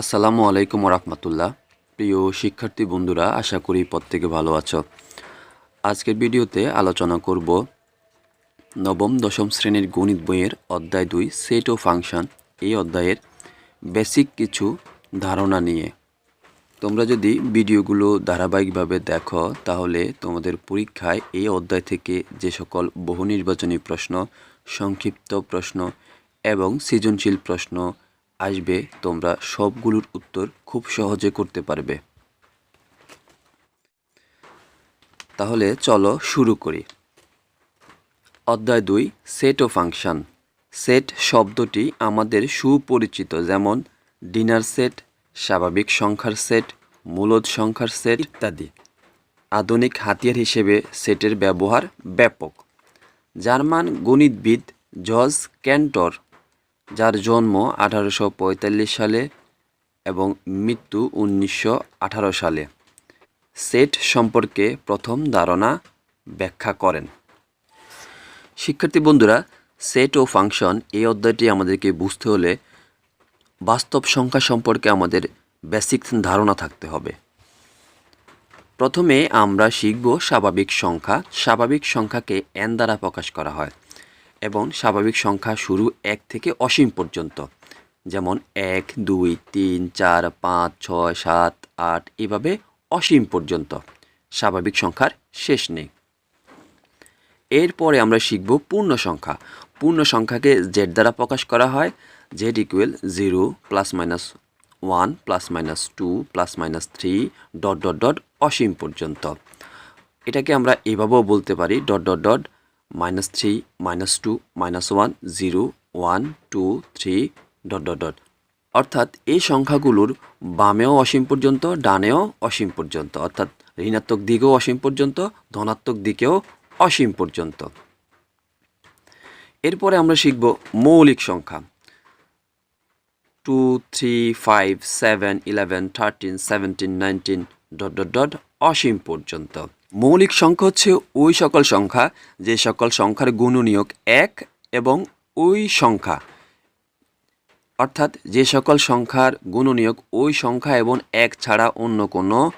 আসসালামু আলাইকুম রহমতুল্লাহ প্রিয় শিক্ষার্থী বন্ধুরা, আশা করি প্রত্যেকে ভালো আছো। আজকের ভিডিওতে আলোচনা করব নবম দশম শ্রেণির গণিত বইয়ের অধ্যায় দুই সেট ও ফাংশন এই অধ্যায়ের বেসিক কিছু ধারণা নিয়ে। তোমরা যদি ভিডিওগুলো ধারাবাহিকভাবে দেখো, তাহলে তোমাদের পরীক্ষায় এই অধ্যায় থেকে যে সকল বহু নির্বাচনী প্রশ্ন, সংক্ষিপ্ত প্রশ্ন এবং সৃজনশীল প্রশ্ন আসবে, তোমরা সবগুলোর উত্তর খুব সহজে করতে পারবে। তাহলে চলো শুরু করি। অধ্যায় দুই সেট ও ফাংশন সেট শব্দটি আমাদের সুপরিচিত, যেমন ডিনার সেট স্বাভাবিক সংখ্যার সেট মূলদ সংখ্যার সেট ইত্যাদি। আধুনিক হাতিয়ার হিসেবে সেটের ব্যবহার ব্যাপক। জার্মান গণিতবিদ জজ ক্যান্টর যার জন্ম আঠারোশো পঁয়তাল্লিশ সালে এবং মৃত্যু উনিশশো আঠারো সালে। সেট সম্পর্কে প্রথম ধারণা ব্যাখ্যা করেন। শিক্ষার্থী বন্ধুরা, সেট ও ফাংশন এই অধ্যায়টি আমাদেরকে বুঝতে হলে বাস্তব সংখ্যা সম্পর্কে আমাদের বেসিক ধারণা থাকতে হবে। প্রথমে আমরা শিখব স্বাভাবিক সংখ্যা। স্বাভাবিক সংখ্যাকে এন দ্বারা প্রকাশ করা হয়। এবং স্বাভাবিক সংখ্যা শুরু এক থেকে অসীম পর্যন্ত। যেমন এক, দুই, তিন, চার, পাঁচ, ছয়, সাত, আট, এভাবে অসীম পর্যন্ত। স্বাভাবিক সংখ্যার শেষ নেই। এরপরে আমরা শিখব পূর্ণ সংখ্যা। পূর্ণ সংখ্যাকে জেড দ্বারা প্রকাশ করা হয়। Z equal zero plus minus one plus minus two plus minus three dot dot dot অসীম পর্যন্ত। এটাকে আমরা এভাবেও বলতে পারি dot dot dot minus three minus two minus one zero one two three dot dot dot অর্থাৎ এই সংখ্যাগুলোর বামেও অসীম পর্যন্ত, ডানেও অসীম পর্যন্ত। অর্থাৎ ঋণাত্মক দিকেও অসীম পর্যন্ত, ধনাত্মক দিকেও অসীম পর্যন্ত। এরপরে আমরা শিখব মৌলিক সংখ্যা। Two three five seven eleven thirteen seventeen nineteen dot dot dot অসীম পর্যন্ত। মৌলিক সংখ্যা হচ্ছে ওই সকল সংখ্যা, যে সকল সংখ্যার গুণনীয়ক এক এবং ওই সংখ্যা। অর্থাৎ যে সকল সংখ্যার গুণনীয়ক ওই সংখ্যা এবং এক ছাড়া অন্য কোনো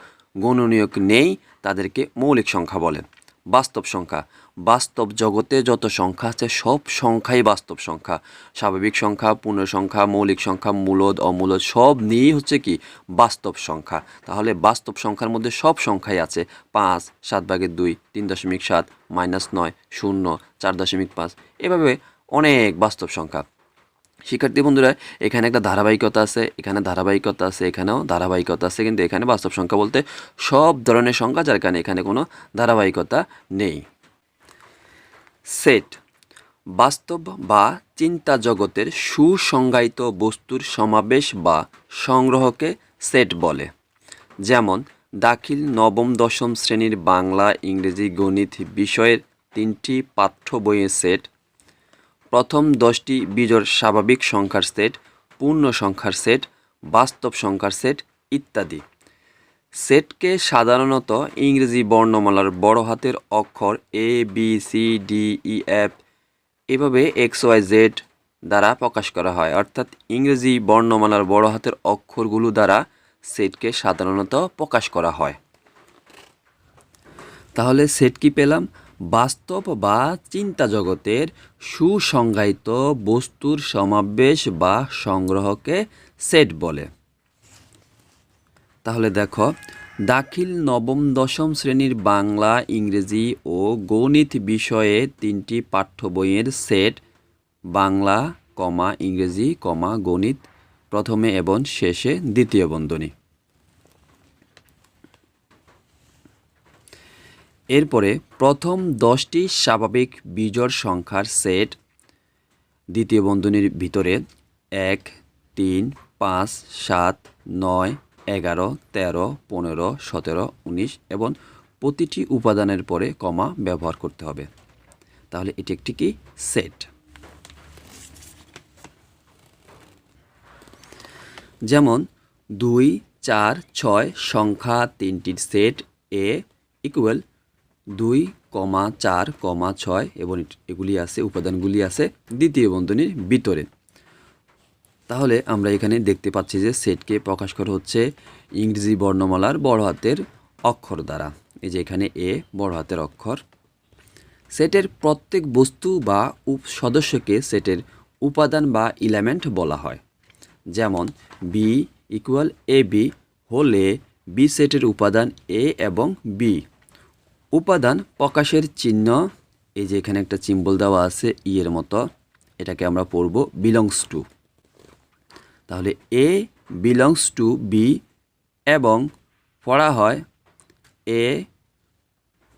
গুণনীয়ক নেই, তাদেরকে মৌলিক সংখ্যা বলে। বাস্তব সংখ্যা। বাস্তব জগতে যত সংখ্যা আছে, সব সংখ্যাই বাস্তব সংখ্যা। স্বাভাবিক সংখ্যা, পূর্ণ সংখ্যা, মৌলিক সংখ্যা, মূলদ, অমূলদ, সব নিয়েই হচ্ছে কি? বাস্তব সংখ্যা। তাহলে বাস্তব সংখ্যার মধ্যে সব সংখ্যাই আছে। পাঁচ, সাত ভাগের দুই, তিন দশমিক সাত, মাইনাস নয়, শূন্য, চার দশমিক পাঁচ। এভাবে অনেক বাস্তব সংখ্যা। শিক্ষার্থী বন্ধুরা, এখানে একটা ধারাবাহিকতা আছে, এখানে ধারাবাহিকতা আছে, এখানেও ধারাবাহিকতা আছে, কিন্তু এখানে বাস্তব সংখ্যা বলতে সব ধরনের সংখ্যা, যার কারণে এখানে কোনো ধারাবাহিকতা নেই। সেট, বাস্তব বা চিন্তা জগতের সুসংজ্ঞায়িত বস্তুর সমাবেশ বা সংগ্রহকে সেট বলে। যেমন, দাখিল নবম দশম শ্রেণির বাংলা, ইংরেজি, গণিত বিষয়ের তিনটি পাঠ্য বইয়ের সেট, প্রথম দশটি বিজোড় স্বাভাবিক সংখ্যার সেট, পূর্ণ সংখ্যার সেট, বাস্তব সংখ্যার সেট ইত্যাদি। সেটকে সাধারণত ইংরেজি বর্ণমালার বড় হাতের অক্ষর A B C D E F এভাবে এক্স ওয়াই জেড দ্বারা প্রকাশ করা হয়। অর্থাৎ ইংরেজি বর্ণমালার বড় হাতের অক্ষরগুলো দ্বারা সেটকে সাধারণত প্রকাশ করা হয়। তাহলে সেট কি পেলাম? বাস্তব বা চিন্তা জগতের সুসংজ্ঞায়িত বস্তুর সমাবেশ বা সংগ্রহকে সেট বলে। তাহলে দেখো, দাখিল নবম দশম শ্রেণির বাংলা, ইংরেজি ও গণিত বিষয়ে তিনটি পাঠ্য বইয়ের সেট, বাংলা, কমা, ইংরেজি, কমা, গণিত, প্রথমে এবং শেষে দ্বিতীয় বন্ধনী। এরপরে প্রথম দশটি স্বাভাবিক বিজোড় সংখ্যার সেট, দ্বিতীয় বন্ধনীর ভিতরে এক, তিন, পাঁচ, সাত, নয় এগারো, তেরো, পনেরো, সতেরো, উনিশ এবং প্রতিটি উপাদানের পরে কমা ব্যবহার করতে হবে। তাহলে এটি একটি কি? সেট। যেমন দুই, চার, ছয় সংখ্যা তিনটির সেট এ ইকুয়াল দুই, কমা চার, কমা ছয় এবং এগুলি আছে, উপাদানগুলি আছে দ্বিতীয় বন্ধনীর ভিতরে। তাহলে আমরা এখানে দেখতে পাচ্ছি যে সেটকে প্রকাশ করা হচ্ছে ইংরেজি বর্ণমালার বড় হাতের অক্ষর দ্বারা। এই যে এখানে এ, বড় হাতের অক্ষর। সেটের প্রত্যেক বস্তু বা উপ সদস্যকে সেটের উপাদান বা ইলেমেন্ট বলা হয়। যেমন বি ইকুয়াল এ বি হলে বি সেটের উপাদান এ এবং বি উপাদান প্রকাশের চিহ্ন, এই যে এখানে একটা চিম্বল দেওয়া আছে ই এর মতো, এটাকে আমরা পড়ব বিলংস টু তাহলে এ বিলংস টু বি এবং পড়া হয় এ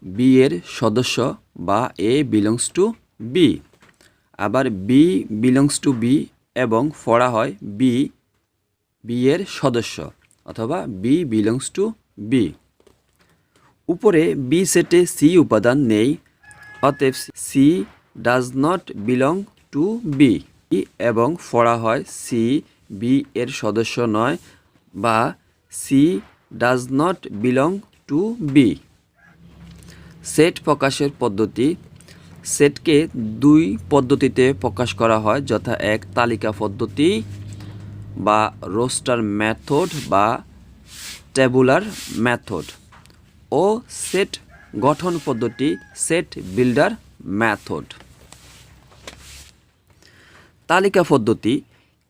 বি এর সদস্য বা এ বিলংস টু বি আবার বি বিলংস টু বি এবং পড়া হয় বি বি এর সদস্য অথবা বি বিলংস টু বি উপরে বি সেটে সি উপাদান নেই, অতএব C does not belong to B এবং পড়া হয় সি বি এর সদস্য নয় বা C does not belong to B set প্রকাশের পদ্ধতি। সেটকে দুই পদ্ধতিতে প্রকাশ করা হয়, যথা এক তালিকা পদ্ধতি বা রোস্টার মেথড বা টেবুলার মেথড ও সেট গঠন পদ্ধতি, সেট বিল্ডার মেথড। তালিকা পদ্ধতি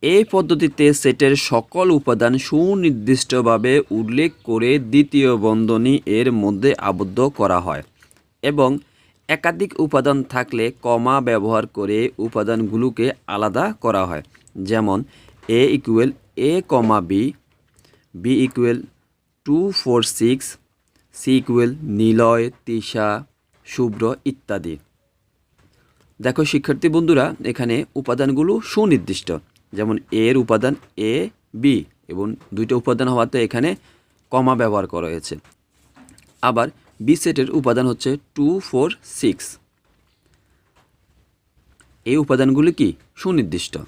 এই পদ্ধতিতে সেটের সকল উপাদান সুনির্দিষ্টভাবে উল্লেখ করে দ্বিতীয় বন্ধনী এর মধ্যে আবদ্ধ করা হয় এবং একাধিক উপাদান থাকলে কমা ব্যবহার করে উপাদানগুলোকে আলাদা করা হয়। যেমন, A equal A comma B B equal two four six C equal Niloy, Tisha, Shubhro ইত্যাদি। দেখো শিক্ষার্থী বন্ধুরা, এখানে উপাদানগুলো সুনির্দিষ্ট। যেমন এর উপাদান এ, বি এবং দুইটা উপাদান হওয়াতে এখানে কমা ব্যবহার করা হয়েছে। আবার বি সেটের উপাদান হচ্ছে টু, ফোর, সিক্স। এই উপাদানগুলি কি? সুনির্দিষ্ট।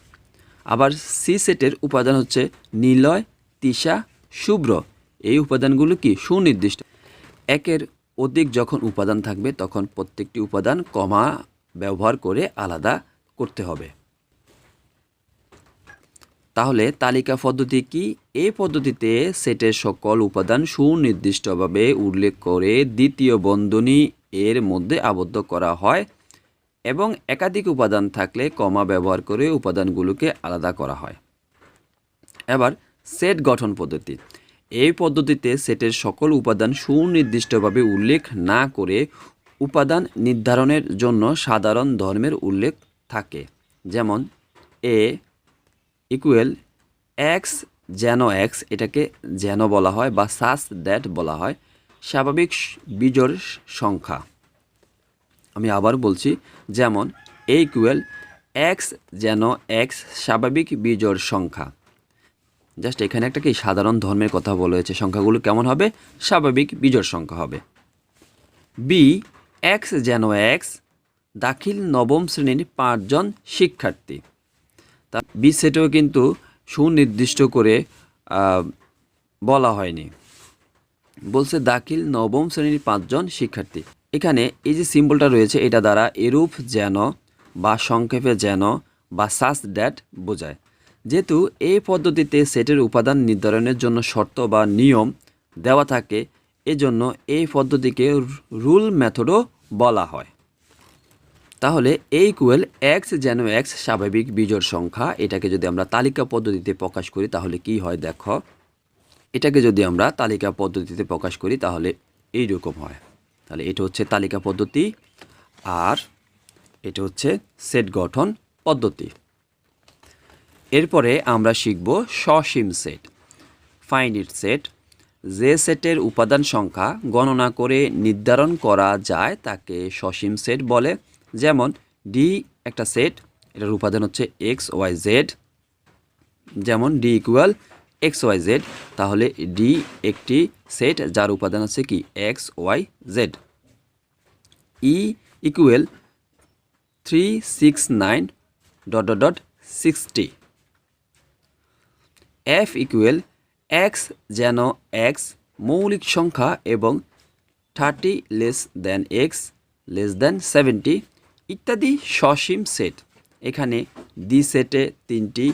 আবার সি সেটের উপাদান হচ্ছে নিলয়, তিশা, শুভ্র। এই উপাদানগুলো কি? সুনির্দিষ্ট। একের অধিক যখন উপাদান থাকবে, তখন প্রত্যেকটি উপাদান কমা ব্যবহার করে আলাদা করতে হবে। তাহলে তালিকা পদ্ধতি কি? এই পদ্ধতিতে সেটের সকল উপাদান সুনির্দিষ্টভাবে উল্লেখ করে দ্বিতীয় বন্ধনী এর মধ্যে আবদ্ধ করা হয় এবং একাধিক উপাদান থাকলে কমা ব্যবহার করে উপাদানগুলোকে আলাদা করা হয়। এবার সেট গঠন পদ্ধতি। এই পদ্ধতিতে সেটের সকল উপাদান সুনির্দিষ্টভাবে উল্লেখ না করে উপাদান নির্ধারণের জন্য সাধারণ ধর্মের উল্লেখ থাকে। যেমন এ ইকুয়েল এক্স যেন এক্স এটাকে যেন বলা হয় বা সাস দ্যাট বলা হয়, স্বাভাবিক বিজোড় সংখ্যা। আমি আবার বলছি, যেমন এ ইকুয়েল এক্স যেন এক্স স্বাভাবিক বিজোড় সংখ্যা। জাস্ট এখানে একটা কি, সাধারণ ধর্মের কথা বলা হয়েছে, সংখ্যাগুলো কেমন হবে? স্বাভাবিক বিজোড় সংখ্যা হবে। বি এক্স যেন এক্স দাখিল নবম শ্রেণির পাঁচজন শিক্ষার্থী। তা বি সেটেও কিন্তু সুনির্দিষ্ট করে বলা হয়নি। বলছে, দাখিল নবম শ্রেণির পাঁচজন শিক্ষার্থী। এখানে এই যে সিম্বলটা রয়েছে, এটা দ্বারা এরূপ যেন বা সংক্ষেপে যেন বা সাস ড্যাট বোঝায়। যেহেতু এই পদ্ধতিতে সেটের উপাদান নির্ধারণের জন্য শর্ত বা নিয়ম দেওয়া থাকে, এজন্য এই পদ্ধতিকে রুল মেথডও বলা হয়। তাহলে এই ইকুয়েল এক্স যেন এক্স স্বাভাবিক বিজোড় সংখ্যা, এটাকে যদি আমরা তালিকা পদ্ধতিতে প্রকাশ করি, তাহলে কি হয় দেখো? এটাকে যদি আমরা তালিকা পদ্ধতিতে প্রকাশ করি, তাহলে এই রকম হয়। তাহলে এটা হচ্ছে তালিকা পদ্ধতি, আর এটা হচ্ছে সেট গঠন পদ্ধতি। এরপরে আমরা শিখব সসীম সেট, ফাইনিট সেট। যে সেটের উপাদান সংখ্যা গণনা করে নির্ধারণ করা যায়, তাকে সসীম সেট বলে। যেমন ডি একটা সেট এটার উপাদান হচ্ছে এক্স ওয়াই জেড যেমন D equal X Y Z তাহলে ডি একটি সেট যার উপাদান আছে কি? X Y Z E equal three six nine dot dot dot sixty F equal X যেন এক্স মৌলিক সংখ্যা এবং thirty less than X less than seventy ইত্যাদি সসীম সেট। এখানে ডি সেটে তিনটি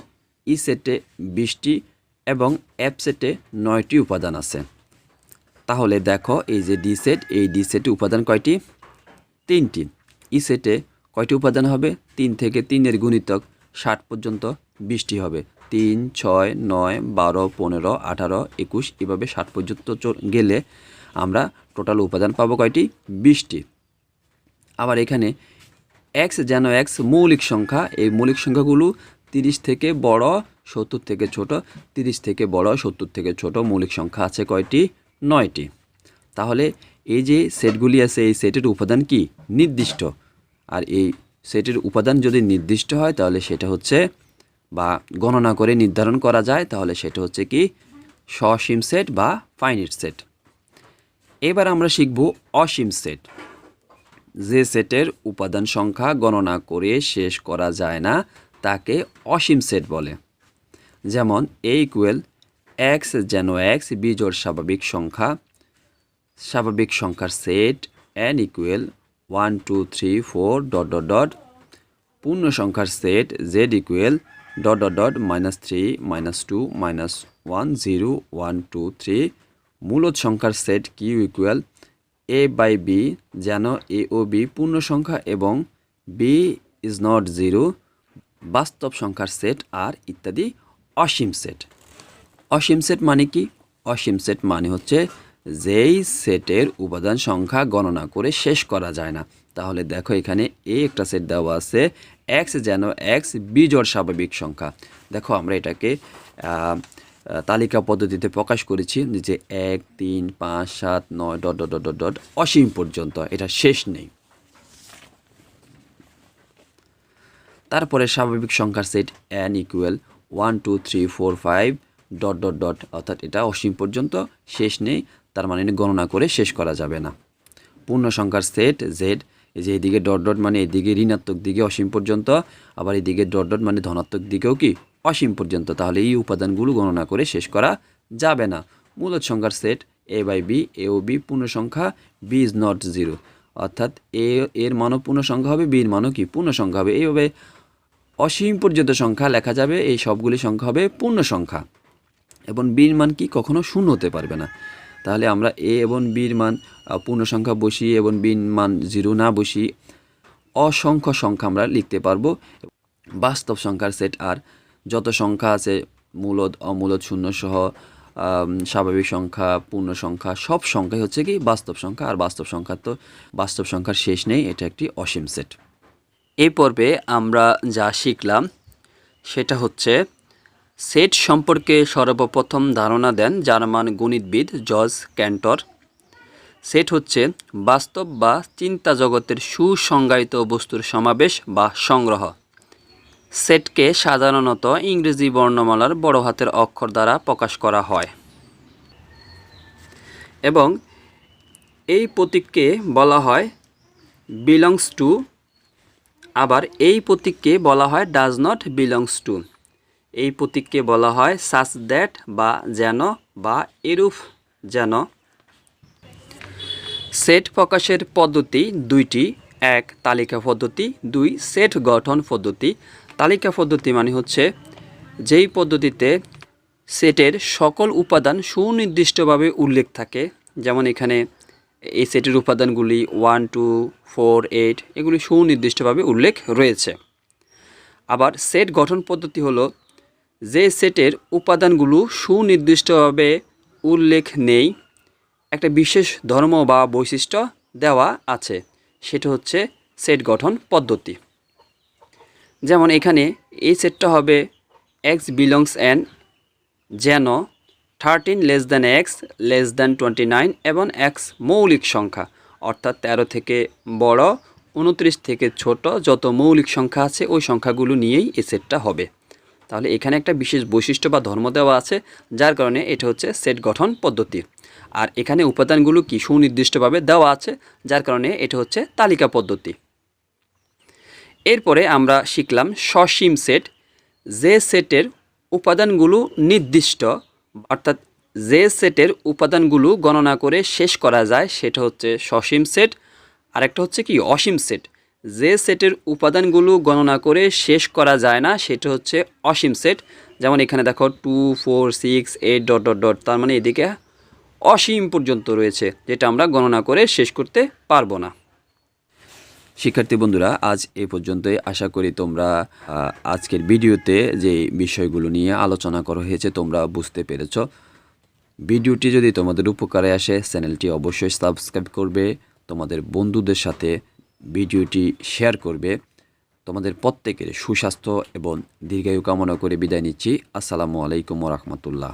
ই সেটে বিশটি এবং এফ সেটে নয়টি উপাদান আছে। তাহলে দেখো এই যে ডি সেট এই ডি সেটে উপাদান কয়টি? তিনটি। ই সেটে কয়টি উপাদান হবে? তিন থেকে তিনের গুণিতক ষাট পর্যন্ত বিশটি হবে। তিন, ছয়, নয়, বারো, পনেরো, আঠারো, একুশ এভাবে ষাট পর্যন্ত গেলে আমরা টোটাল উপাদান পাবো কয়টি? বিশটি। আবার এখানে এক্স যেন এক্স মৌলিক সংখ্যা। এই মৌলিক সংখ্যাগুলো তিরিশ থেকে বড়, সত্তর থেকে ছোট, তিরিশ থেকে বড়, সত্তর থেকে ছোট মৌলিক সংখ্যা আছে কয়টি? নয়টি। তাহলে এই যে সেটগুলি আছে, এই সেটের উপাদান কি? নির্দিষ্ট। আর এই সেটের উপাদান যদি নির্দিষ্ট হয়, তাহলে সেটা হচ্ছে বা গণনা করে নির্ধারণ করা যায়, তাহলে সেটা হচ্ছে কি? সসীম সেট বা ফাইনিট সেট। এবার আমরা শিখব অসীম সেট। যে সেটের উপাদান সংখ্যা গণনা করে শেষ করা যায় না, তাকে অসীম সেট বলে। যেমন এ ইকুয়েল এক্স যেন এক্স বিজোড় স্বাভাবিক সংখ্যা, স্বাভাবিক সংখ্যার set N equal one two three four dot dot dot পূর্ণ সংখ্যার set Z equal dot dot dot minus three minus two minus one zero one two three মূলত সংখ্যার set Q equal A by B যেন A ও B পূর্ণ সংখ্যা এবং B is not zero বাস্তব সংখ্যার সেট আর ইত্যাদি অসীম সেট অসীম সেট মানে কি? অসীম সেট মানে হচ্ছে যেই সেটের উপাদান সংখ্যা গণনা করে শেষ করা যায় না। তাহলে দেখো এখানে এ একটা সেট দেওয়া আছে এক্স যেন এক্স বিজোড় স্বাভাবিক সংখ্যা। দেখো আমরা এটাকে তালিকা পদ্ধতিতে প্রকাশ করেছি যে এক, তিন, পাঁচ, সাত, নয়, ডট ডট ডট ডট অসীম পর্যন্ত, এটা শেষ নেই। তারপরে স্বাভাবিক সংখ্যার set N equal one two three four five dot dot dot অর্থাৎ এটা অসীম পর্যন্ত, শেষ নেই, তার মানে গণনা করে শেষ করা যাবে না। পূর্ণ সংখ্যার সেট জেড এই যে এদিকে ডট ডট মানে এদিকে ঋণাত্মক দিকে অসীম পর্যন্ত, আবার এদিকে ডট ডট মানে ধনাত্মক দিকেও কি অসীম পর্যন্ত, তাহলে এই উপাদানগুলো গণনা করে শেষ করা যাবে না। মূলত সংখ্যার set A by B A O B পূর্ণ সংখ্যা বি ইজ নট জিরো অর্থাৎ এ এর মানও পূর্ণ সংখ্যা হবে বির মানও কি পূর্ণ সংখ্যা হবে। এইভাবে অসীম পর্যন্ত সংখ্যা লেখা যাবে, এই সবগুলি সংখ্যা হবে পূর্ণ সংখ্যা এবং বির মান কি কখনো শূন্য হতে পারবে না। তাহলে আমরা এ এবং বির মান পূর্ণ সংখ্যা বসিয়ে এবং বির মান জিরো না বসিয়ে অসংখ্য সংখ্যা আমরা লিখতে পারব। বাস্তব সংখ্যার সেট আর যত সংখ্যা আছে, মূলদ, অমূলদ শূন্য সহ স্বাভাবিক সংখ্যা, পূর্ণ সংখ্যা, সব সংখ্যাই হচ্ছে কি বাস্তব সংখ্যা। আর বাস্তব সংখ্যা তো, বাস্তব সংখ্যার শেষ নেই, এটা একটি অসীম সেট এই পর্বে আমরা যা শিখলাম, সেটা হচ্ছে সেট সম্পর্কে সর্বপ্রথম ধারণা দেন জার্মান গণিতবিদ জর্জ ক্যান্টর। সেট হচ্ছে বাস্তব বা চিন্তা জগতের সুসংজ্ঞায়িত বস্তুর সমাবেশ বা সংগ্রহ। সেটকে সাধারণত ইংরেজি বর্ণমালার বড় হাতের অক্ষর দ্বারা প্রকাশ করা হয়। এবং এই প্রতীককে বলা হয় বিলংস টু আবার এই প্রতীককে বলা হয় ডাজ নট বিলংস টু এই প্রতীককে বলা হয় সাস দ্যাট বা যেন বা এরূপ যেন। সেট প্রকাশের পদ্ধতি দুইটি, এক তালিকা পদ্ধতি, দুই সেট গঠন পদ্ধতি তালিকা পদ্ধতি মানে হচ্ছে যেই পদ্ধতিতে সেটের সকল উপাদান সুনির্দিষ্টভাবে উল্লেখ থাকে, যেমন এখানে এই সেটের উপাদানগুলি ওয়ান টু ফোর এইট এগুলি সুনির্দিষ্টভাবে উল্লেখ রয়েছে। আবার সেট গঠন পদ্ধতি হলো যে সেটের উপাদানগুলো সুনির্দিষ্টভাবে উল্লেখ নেই, একটা বিশেষ ধর্ম বা বৈশিষ্ট্য দেওয়া আছে, সেটা হচ্ছে সেট গঠন পদ্ধতি। যেমন এখানে এই সেটটা হবে এক্স বিলংস অ্যান যেন thirteen less than X less than twenty nine এবং এক্স মৌলিক সংখ্যা, অর্থাৎ তেরো থেকে বড়, উনত্রিশ থেকে ছোট, যত মৌলিক সংখ্যা আছে ওই সংখ্যাগুলো নিয়েই এই সেটটা হবে। তাহলে এখানে একটা বিশেষ বৈশিষ্ট্য বা ধর্ম দেওয়া আছে, যার কারণে এটা হচ্ছে সেট গঠন পদ্ধতি। আর এখানে উপাদানগুলো কি সুনির্দিষ্টভাবে দেওয়া আছে, যার কারণে এটা হচ্ছে তালিকা পদ্ধতি। এরপরে আমরা শিখলাম সসীম সেট। যে সেটের উপাদানগুলো নির্দিষ্ট, অর্থাৎ যে সেটের উপাদানগুলো গণনা করে শেষ করা যায়, সেটা হচ্ছে সসীম সেট। আরেকটা হচ্ছে কি, অসীম সেট। যে সেটের উপাদানগুলো গণনা করে শেষ করা যায় না, সেটা হচ্ছে অসীম সেট। যেমন এখানে দেখো two, four, six, eight, dot dot dot, তার মানে এদিকে অসীম পর্যন্ত রয়েছে, যেটা আমরা গণনা করে শেষ করতে পারব না। শিক্ষার্থী বন্ধুরা, আজ এ পর্যন্তই। আশা করি তোমরা আজকের ভিডিওতে যে বিষয়গুলো নিয়ে আলোচনা করা হয়েছে তোমরা বুঝতে পেরেছ। ভিডিওটি যদি তোমাদের উপকারে আসে, চ্যানেলটি অবশ্যই সাবস্ক্রাইব করবে, তোমাদের বন্ধুদের সাথে ভিডিওটি শেয়ার করবে। তোমাদের প্রত্যেকের সুস্বাস্থ্য এবং দীর্ঘায়ু কামনা করে বিদায় নিচ্ছি। আসসালামু আলাইকুম রহমতুল্লাহ।